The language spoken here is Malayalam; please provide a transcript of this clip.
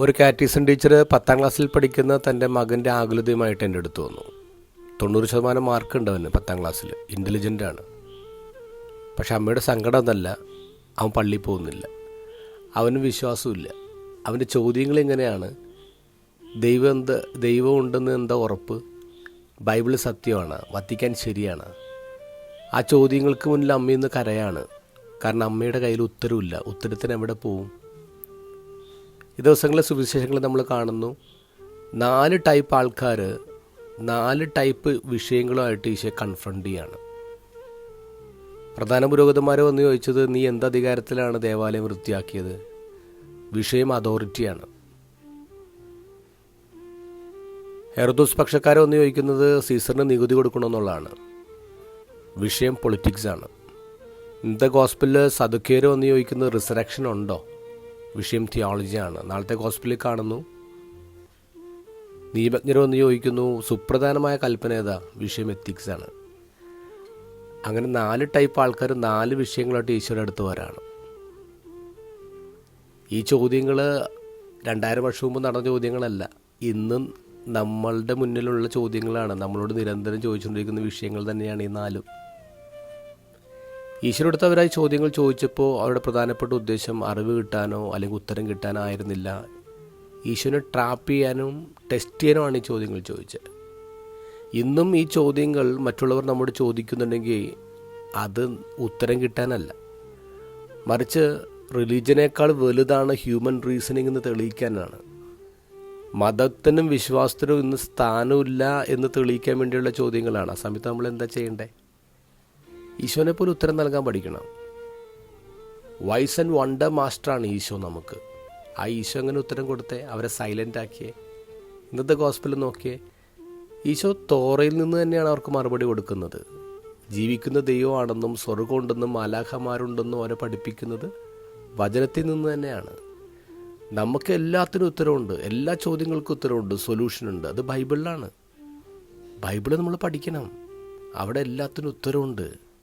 ഒരു കാറ്റീസൺ ടീച്ചർ പത്താം ക്ലാസ്സിൽ പഠിക്കുന്ന തന്റെ മകന്റെ ആകുലതയുമായിട്ട് എന്റെ അടുത്ത് വന്നു. തൊണ്ണൂറ് ശതമാനം മാർക്ക് ഉണ്ട് അവന് പത്താം ക്ലാസ്സിൽ. ഇന്റലിജന്റ് ആണ് പക്ഷെ അമ്മയുടെ സങ്കടം എന്നല്ല അവൻ പള്ളിയിൽ പോകുന്നില്ല. അവന് വിശ്വാസമില്ല അവന്റെ ചോദ്യങ്ങൾ എങ്ങനെയാണ്? ദൈവം എന്ത് ദൈവം ഉണ്ടെന്ന് എന്താ ഉറപ്പ്? ബൈബിൾ സത്യമാണ്. വത്തിക്കാൻ ശരിയാണ്. ആ ചോദ്യങ്ങൾക്ക് മുന്നിൽ അമ്മയിൽ നിന്ന് കരയാണ്. കാരണം അമ്മയുടെ കയ്യിൽ ഉത്തരവില്ല. ഉത്തരത്തിന് എവിടെ പോവും? ഈ ദിവസങ്ങളിലെ സുവിശേഷങ്ങൾ നമ്മൾ കാണുന്നു. നാല് ടൈപ്പ് ആൾക്കാർ നാല് ടൈപ്പ് വിഷയങ്ങളുമായിട്ട് ഈശോ കൺഫ്രണ്ട് ചെയ്യാണ്. പ്രധാന പുരോഹിതന്മാർ വന്ന് ചോദിച്ചത് നീ എന്ത് അധികാരത്തിലാണ് ദേവാലയം വൃത്തിയാക്കിയത്? വിഷയം അതോറിറ്റിയാണ് ഹെറദോസ് പക്ഷക്കാരെ വന്ന് ചോദിക്കുന്നത് സീസറിന് നികുതി കൊടുക്കണമെന്നുള്ളതാണ് വിഷയം പൊളിറ്റിക്സ് ആണ്. ഹോസ്പിറ്റലിൽ സതുക്കേര് വന്ന് ചോദിക്കുന്നത് റിസറക്ഷൻ ഉണ്ടോ? വിഷയം തിയോളജിയാണ്. നാളത്തെ ഗോസ്പിലിൽ കാണുന്നു. നിയമജ്ഞർ വന്ന് ചോദിക്കുന്നു സുപ്രധാനമായ കൽപ്പന ഏതാ? വിഷയം എത്തിക്സ് ആണ്. അങ്ങനെ നാല് ടൈപ്പ് ആൾക്കാർ നാല് വിഷയങ്ങളായിട്ട് ഈശോയുടെ അടുത്ത് വരാണ്. ഈ ചോദ്യങ്ങൾ രണ്ടായിരം വർഷം മുമ്പ് നടന്ന ചോദ്യങ്ങളല്ല. ഇന്നും നമ്മളുടെ മുന്നിലുള്ള ചോദ്യങ്ങളാണ്. നമ്മളോട് നിരന്തരം ചോദിച്ചുകൊണ്ടിരിക്കുന്ന വിഷയങ്ങൾ തന്നെയാണ് ഈ നാലും. ഈശ്വരടുത്ത് അവരായി ചോദ്യങ്ങൾ ചോദിച്ചപ്പോൾ അവരുടെ പ്രധാനപ്പെട്ട ഉദ്ദേശം അറിവ് കിട്ടാനോ അല്ലെങ്കിൽ ഉത്തരം കിട്ടാനോ ആയിരുന്നില്ല ഈശ്വരനെ ട്രാപ്പ് ചെയ്യാനും ടെസ്റ്റ് ചെയ്യാനുമാണ് ഈ ചോദ്യങ്ങൾ ചോദിച്ചത്. ഇന്നും ഈ ചോദ്യങ്ങൾ മറ്റുള്ളവർ നമ്മോട് ചോദിക്കുന്നുണ്ടെങ്കിൽ അത് ഉത്തരം കിട്ടാനല്ല. മറിച്ച് റിലീജിയനേക്കാൾ വലുതാണ് ഹ്യൂമൻ റീസണിങ് എന്ന് തെളിയിക്കാനാണ്. മതത്തിനും വിശ്വാസത്തിനും ഇന്ന് സ്ഥാനമില്ല എന്ന് തെളിയിക്കാൻ വേണ്ടിയുള്ള ചോദ്യങ്ങളാണ്. ആ സമയത്ത് നമ്മൾ എന്താ ചെയ്യണ്ടേ? ഈശോനെ പോലെ ഉത്തരം നൽകാൻ പഠിക്കണം. വൈസ് ആൻഡ് വണ്ടർ മാസ്റ്ററാണ് ഈശോ നമുക്ക്. ആ ഈശോ അങ്ങനെ ഉത്തരം കൊടുത്തേ? അവരെ സൈലന്റ് ആക്കിയേ. ഇന്നത്തെ ഗോസ്പിൽ നോക്കിയേ. ഈശോ തോറയിൽ നിന്ന് തന്നെയാണ് അവർക്ക് മറുപടി കൊടുക്കുന്നത്. ജീവിക്കുന്ന ദൈവമാണെന്നും സ്വർഗമുണ്ടെന്നും മാലാഖമാരുണ്ടെന്നും അവരെ പഠിപ്പിക്കുന്നത് വചനത്തിൽ നിന്ന് തന്നെയാണ്. നമുക്ക് എല്ലാത്തിനും ഉത്തരവുണ്ട്. എല്ലാ ചോദ്യങ്ങൾക്കും ഉത്തരവുണ്ട്. സൊല്യൂഷനുണ്ട് അത് ബൈബിളിലാണ്. ബൈബിൾ നമ്മൾ പഠിക്കണം. അവിടെ എല്ലാത്തിനും ഉത്തരവുണ്ട്.